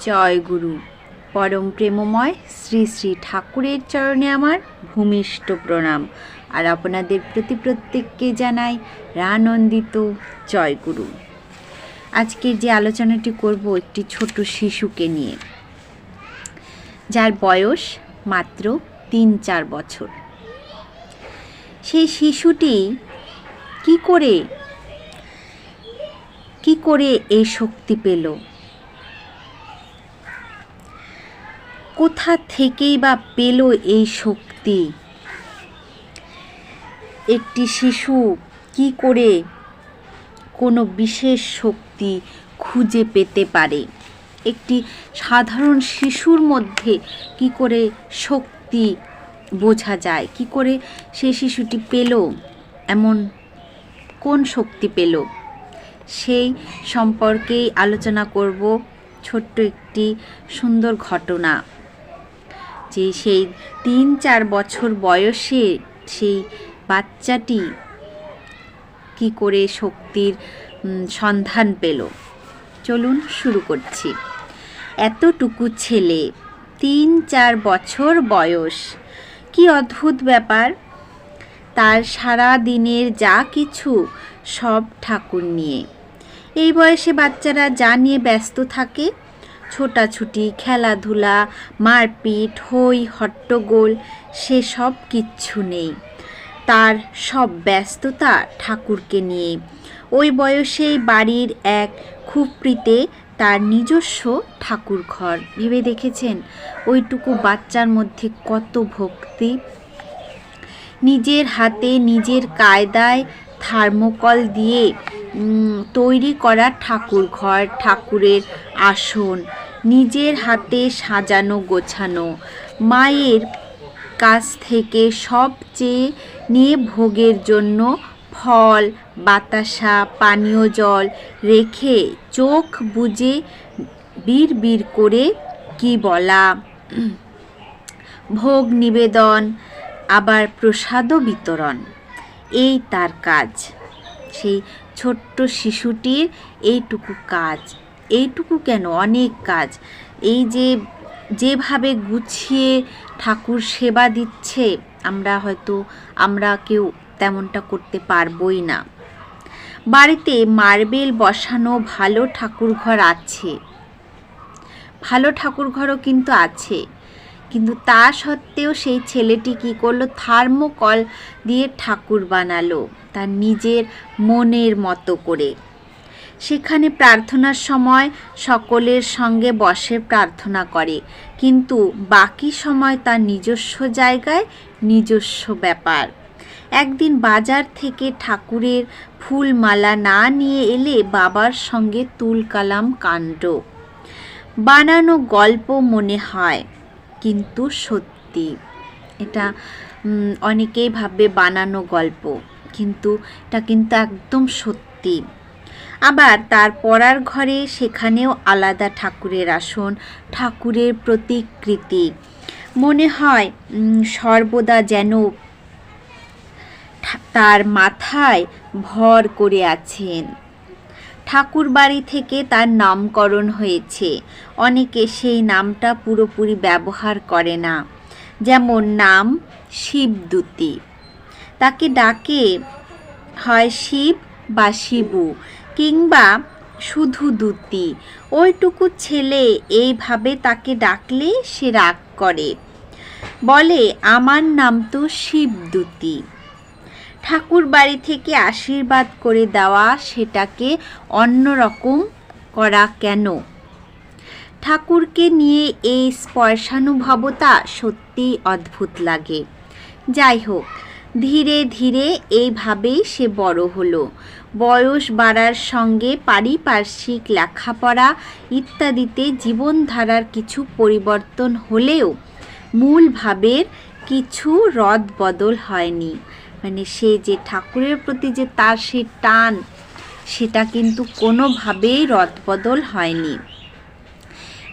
জয় গুরু। পরম প্রেমময় শ্রী শ্রী ঠাকুরের চরণে আমার ভূমিষ্ঠ প্রণাম। আর আপনাদের প্রতি প্রত্যেককে জানাই রানন্দিত জয় গুরু। আজকে যে আলোচনাটি করব একটি ছোট শিশুকে নিয়ে। যার বয়স মাত্র তিন চার বছর। সেই শিশুটি কি করে কি করে এই শক্তি পেল? কোথা থেকেই বা পেল এই শক্তি? একটি শিশু কি করে কোনো বিশেষ শক্তি খুঁজে পেতে পারে? একটি সাধারণ শিশুর মধ্যে কি করে শক্তি বোঝা যায়? কি করে সে শিশুটি পেল? এমন কোন শক্তি পেল? সেই সম্পর্কেই আলোচনা করব ছোট্ট একটি সুন্দর ঘটনা। যে সেই তিন চার বছর বয়সে সেই বাচ্চাটি কি করে শক্তির সন্ধান পেল? চলুন শুরু করছি। এতটুকু ছেলে, তিন চার বছর বয়স, কি অদ্ভুত ব্যাপার? তার সারা দিনের যা কিছু সব ঠাকুর নিয়ে। এই বয়সে বাচ্চারা যা নিয়ে ব্যস্ত থাকে ছোটাছুটি, খেলাধুলা, মারপিট, হই, হট্টগোল সে সব কিচ্ছু নেই। তার সব ব্যস্ততা ঠাকুরকে নিয়ে। ওই বয়সেই বাড়ির এক খুপড়িতে তার নিজস্ব ঠাকুর ঘর ভেবে দেখেছেন? ওইটুকু বাচ্চার মধ্যে কত ভক্তি। নিজের হাতে নিজের কায়দায় থার্মোকল দিয়ে তৈরি করা ঠাকুর ঘর ঠাকুরের আসন। নিজের হাতে সাজানো গোছানো। মায়ের কাছ থেকে সবচেয়ে নিয়ে ভোগের জন্য ফল, বাতাসা, পানীয় জল রেখে চোখ বুজে বীর বীর করে কি বলা? ভোগ নিবেদন, আবার প্রসাদও বিতরণ। এই তার কাজ। সেই ছোট্ট শিশুটির এইটুকু কাজ। এইটুকু কেন? অনেক কাজ। এই যে, যেভাবে গুছিয়ে ঠাকুর সেবা দিচ্ছে, আমরা হয়তো, আমরা কেউ তেমনটা করতে পারবই না। বাড়িতে মার্বেল বসানো ভালো ঠাকুরঘর আছে। ভালো ঠাকুরঘরও কিন্তু আছে। কিন্তু তা সত্ত্বেও সেই ছেলেটি কি করল? থার্মোকল দিয়ে ঠাকুর বানালো, তার নিজের মনের মতো করে। সেখানে প্রার্থনার সময় সকলের সঙ্গে বসে প্রার্থনা করে। কিন্তু বাকি সময় তার নিজস্ব জায়গায়, নিজস্ব ব্যাপার। একদিন বাজার থেকে ঠাকুরের ফুলমালা না নিয়ে এলে বাবার সঙ্গে তুলকালাম কাণ্ড। বানানো গল্প মনে হয়, কিন্তু সত্যি। এটা অনেকেই ভাববে বানানো গল্প, কিন্তু এটা কিন্তু একদম সত্যি। আবার তার পড়ার ঘরে সেখানেও আলাদা ঠাকুরের আসন, ঠাকুরের প্রতিকৃতি। মনে হয় সর্বদা যেন তার মাথায় ভর করে আছেন। ঠাকুর বাড়ি থেকে তার নামকরণ হয়েছে। অনেকে সেই নামটা পুরোপুরি ব্যবহার করে না। যেমন নাম শিবদূতি। তাকে ডাকে হয় শিব বা শিবু। কিংবা শুধু দূতি। ওইটুকু ছেলে এইভাবে তাকে ডাকলে সে রাগ করে। বলে, আমার নাম তো শিবদূতি ঠাকুর বাড়ি থেকে আশীর্বাদ করে দেওয়া সেটাকে অন্যরকম করা কেন? ঠাকুরকে নিয়ে এই স্পর্শানুভবতা সত্যিই অদ্ভুত লাগে। যাই হোক, ধীরে ধীরে এইভাবেই সে বড় হলো। বয়স বাড়ার সঙ্গে পারিপার্শ্বিক লেখাপড়া ইত্যাদিতে জীবনধারার কিছু পরিবর্তন হলেও মূল ভাবের কিছু রদ বদল হয়নি। মানে সে যে ঠাকুরের প্রতি যে তার সে টান, সেটা কিন্তু কোনোভাবেই রদবদল হয়নি।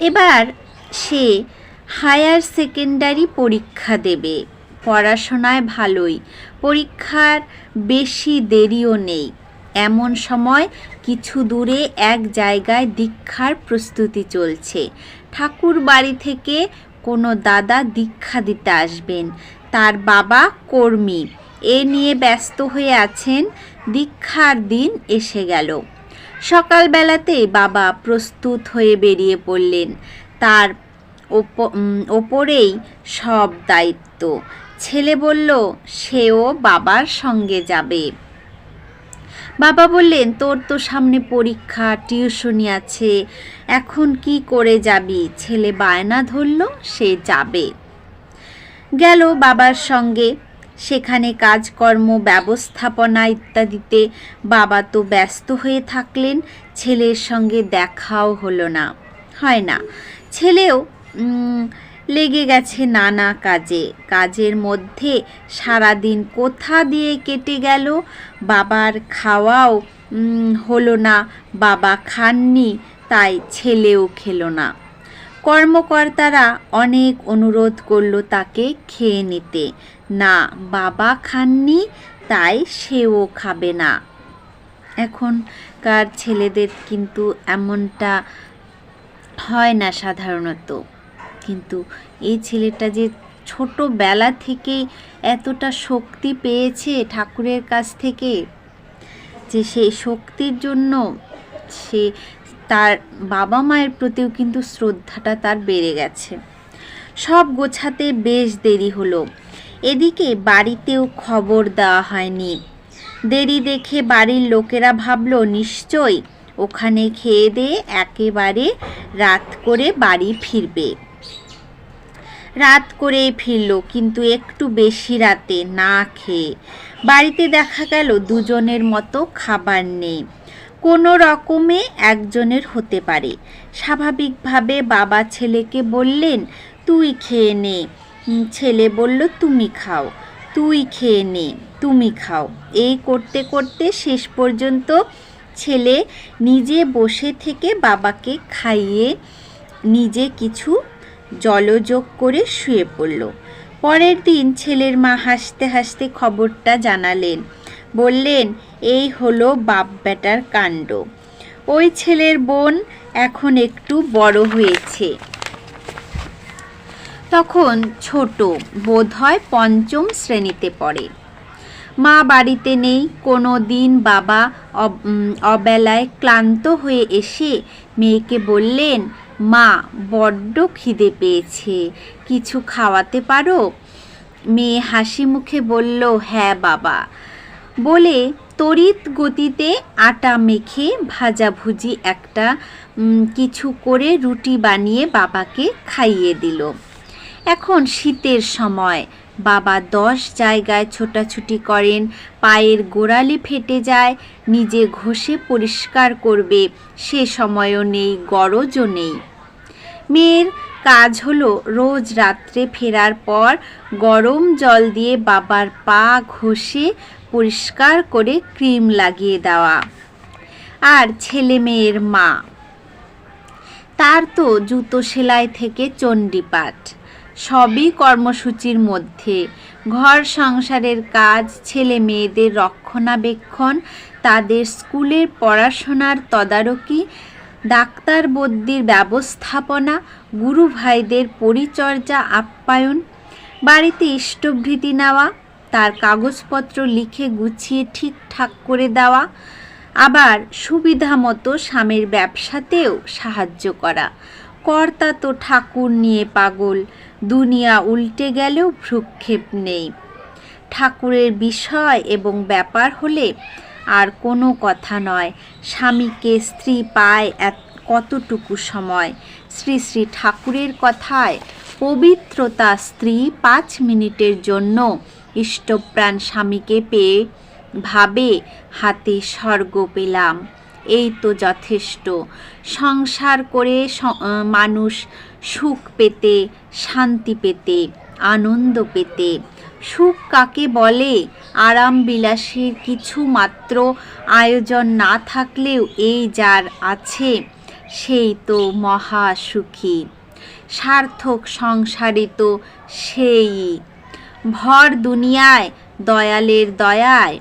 এবার সে হায়ার সেকেন্ডারি পরীক্ষা দেবে। পড়াশোনায় ভালোই, পরীক্ষার বেশি দেরিও নেই। এমন সময় কিছু দূরে এক জায়গায় দীক্ষার প্রস্তুতি চলছে। ঠাকুর বাড়ি থেকে কোনো দাদা দীক্ষা দিতে আসবেন। তার বাবা কর্মী। এ নিয়ে ব্যস্ত হয়ে আছেন। দীক্ষার দিন এসে গেল। সকালবেলাতেই বাবা প্রস্তুত হয়ে বেরিয়ে পড়লেন। তার ওপ- ওপরেই সব দায়িত্ব। ছেলে বলল, সেও বাবার সঙ্গে যাবে। বাবা বললেন, তোর তো সামনে পরীক্ষা, টিউশনি আছে, এখন কি করে যাবি? ছেলে বায়না ধরল, সে যাবে। গেল বাবার সঙ্গে। সেখানে কাজকর্ম, ব্যবস্থাপনা ইত্যাদিতে বাবা তো ব্যস্ত হয়ে থাকলেন, ছেলের সঙ্গে দেখাও হলো না। হয় না। ছেলেও লেগে গেছে নানা কাজে। কাজের মধ্যে সারাদিন কোথা দিয়ে কেটে গেল? বাবার খাওয়াও হলো না। বাবা খাননি, তাই ছেলেও খেলো না। কর্মকর্তারা অনেক অনুরোধ করল তাকে খেয়ে নিতে। না, বাবা খাননি, তাই সেও খাবে না। এখনকার ছেলেদের কিন্তু এমনটা হয় না সাধারণত। কিন্তু এই ছেলেটা যে ছোটোবেলা থেকেই এতটা শক্তি পেয়েছে ঠাকুরের কাছ থেকে যে সেই শক্তির জন্য সে তার বাবা মায়ের প্রতিও কিন্তু শ্রদ্ধাটা তার বেড়ে গেছে। সব গোছাতে বেশ দেরি হলো। এদিকে বাড়িতেও খবর দেওয়া হয়নি। দেরি দেখে বাড়ির লোকেরা ভাবলো নিশ্চয় ওখানে খেয়ে দিয়ে একেবারে রাত করে বাড়ি ফিরবে। রাত করেই ফিরল, কিন্তু একটু বেশি রাতে না খেয়ে। বাড়িতে দেখা গেল দুজনের মতো খাবার নেই। কোনো রকমে একজনের হতে পারে। স্বাভাবিকভাবে বাবা ছেলেকে বললেন, তুই খেয়ে নে। ছেলে বলল, তুমি খাও। তুই খেয়ে নে, তুমি খাও। এই করতে করতে শেষ পর্যন্ত ছেলে নিজে বসে থেকে বাবাকে খাইয়ে নিজে কিছু জলযোগ করে শুয়ে পড়ল। পরের দিন ছেলের মা হাসতে হাসতে খবরটা জানালেন। বললেন, এই হলো বাপ বেটার কাণ্ড। ওই ছেলের বোন এখন একটু বড় হয়েছে। তখন ছোট, বোধ হয় পঞ্চম শ্রেণীতে পড়ে। মা বাড়িতে নেই, কোনো দিন বাবা অবেলায় ক্লান্ত হয়ে এসে মেয়েকে বললেন মা, বড্ড খিদে পেয়েছে। কিছু খাওয়াতে পারো? মেয়ে হাসি মুখে বলল হ্যাঁ বাবা। বলে তড়িৎ গতিতে আটা মেখে ভাজাভুজি একটা কিছু করে রুটি বানিয়ে বাবাকে খাইয়ে দিল। এখন শীতের সময়। বাবা দশ জায়গায় ছোটাছুটি করেন, পায়ের গোড়ালি ফেটে যায়, নিজে ঘষে পরিষ্কার করবে, সে সময়ও নেই, গরজও নেই। মেয়ের কাজ হলো রোজ রাত্রে ফেরার পর গরম জল দিয়ে বাবার পা ঘষে পরিষ্কার করে ক্রিম লাগিয়ে দেওয়া। আর ছেলে মেয়ের মা। তার তো জুতো সেলাই থেকে চণ্ডীপাঠ। সবই কর্মসূচির মধ্যে। ঘর সংসারের কাজ, ছেলে মেয়েদের রক্ষণাবেক্ষণ, তাদের স্কুলের পড়াশোনার তদারকি, ডাক্তার বদ্যির ব্যবস্থাপনা, গুরু ভাইদের পরিচর্যা, আপ্যায়ন, বাড়িতে ইষ্টভৃতি নেওয়া, তার কাগজপত্র লিখে গুছিয়ে ঠিকঠাক করে দেওয়া, আবার সুবিধা মতো স্বামীর ব্যবসাতেও সাহায্য করা। কর্তা তো ঠাকুর নিয়ে পাগল। দুনিয়া উল্টে গেলেও ভ্রুক্ষেপ নেই। ঠাকুরের বিষয় এবং ব্যাপার হলে আর কোনো কথা নয়। স্বামীকে স্ত্রী পায় এত, কতটুকু সময়? শ্রী শ্রী ঠাকুরের কথায় পবিত্রতা স্ত্রী পাঁচ মিনিটের জন্য ইষ্টপ্রাণ স্বামীকে পেয়ে ভাবে, হাতে স্বর্গ পেলাম, এই তো যথেষ্ট। সংসার করে মানুষ সুখ পেতে শান্তি পেতে, আনন্দ পেতে। সুখ কাকে বলে? আরাম বিলাসের কিছু মাত্র আয়োজন না থাকলেও এই যার আছে, সেই তো মহা সুখী। সার্থক সংসারে তো সেই। ভর দুনিয়ায়, দয়ালের দয়ায়।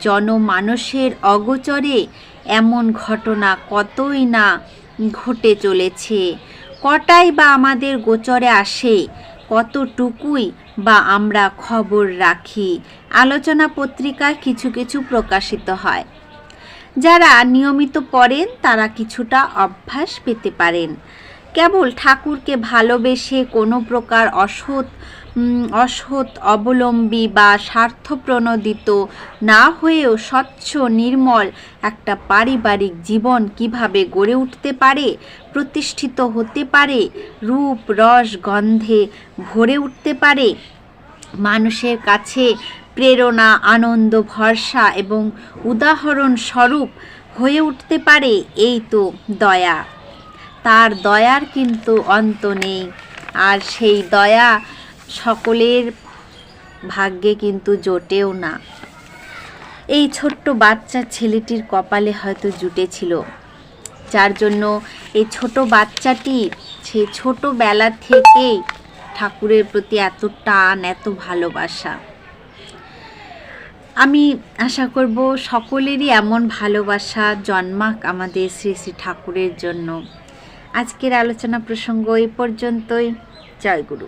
জনমানসের অগোচরে এমন ঘটনা কতই না ঘটে চলেছে। কটাই বা আমাদের গোচরে আসে, কতটুকুই বা আমরা খবর রাখি, আলোচনা পত্রিকায় কিছু কিছু প্রকাশিত হয়। যারা নিয়মিত পড়েন, তারা কিছুটা অভ্যাস পেতে পারেন। কেবল ঠাকুরকে ভালোবেসে কোনো প্রকার অসৎ অসৎ, অবলম্বী বা স্বার্থপ্রণোদিত না হয়েও স্বচ্ছ, নির্মল একটা পারিবারিক জীবন কীভাবে গড়ে উঠতে পারে, প্রতিষ্ঠিত হতে পারে, রূপ, রস, গন্ধে ভরে উঠতে পারে? মানুষের কাছে প্রেরণা, আনন্দ, ভরসা এবং উদাহরণ স্বরূপ হয়ে উঠতে পারে, এই তো দয়া। তার দয়ার কিন্তু অন্ত নেই। আর সেই দয়া সকলের ভাগ্যে কিন্তু জোটেও না। এই ছোট্ট বাচ্চা ছেলেটির কপালে হয়তো জুটেছিল। যার জন্য এই ছোট বাচ্চাটি সে ছোটোবেলা থেকেই ঠাকুরের প্রতি এত টান এত ভালোবাসা। আমি আশা করব সকলেরই এমন ভালোবাসা জন্মাক আমাদের শ্রী শ্রী ঠাকুরের জন্য। আজকের আলোচনা প্রসঙ্গ এই পর্যন্তই। জয় গুরু।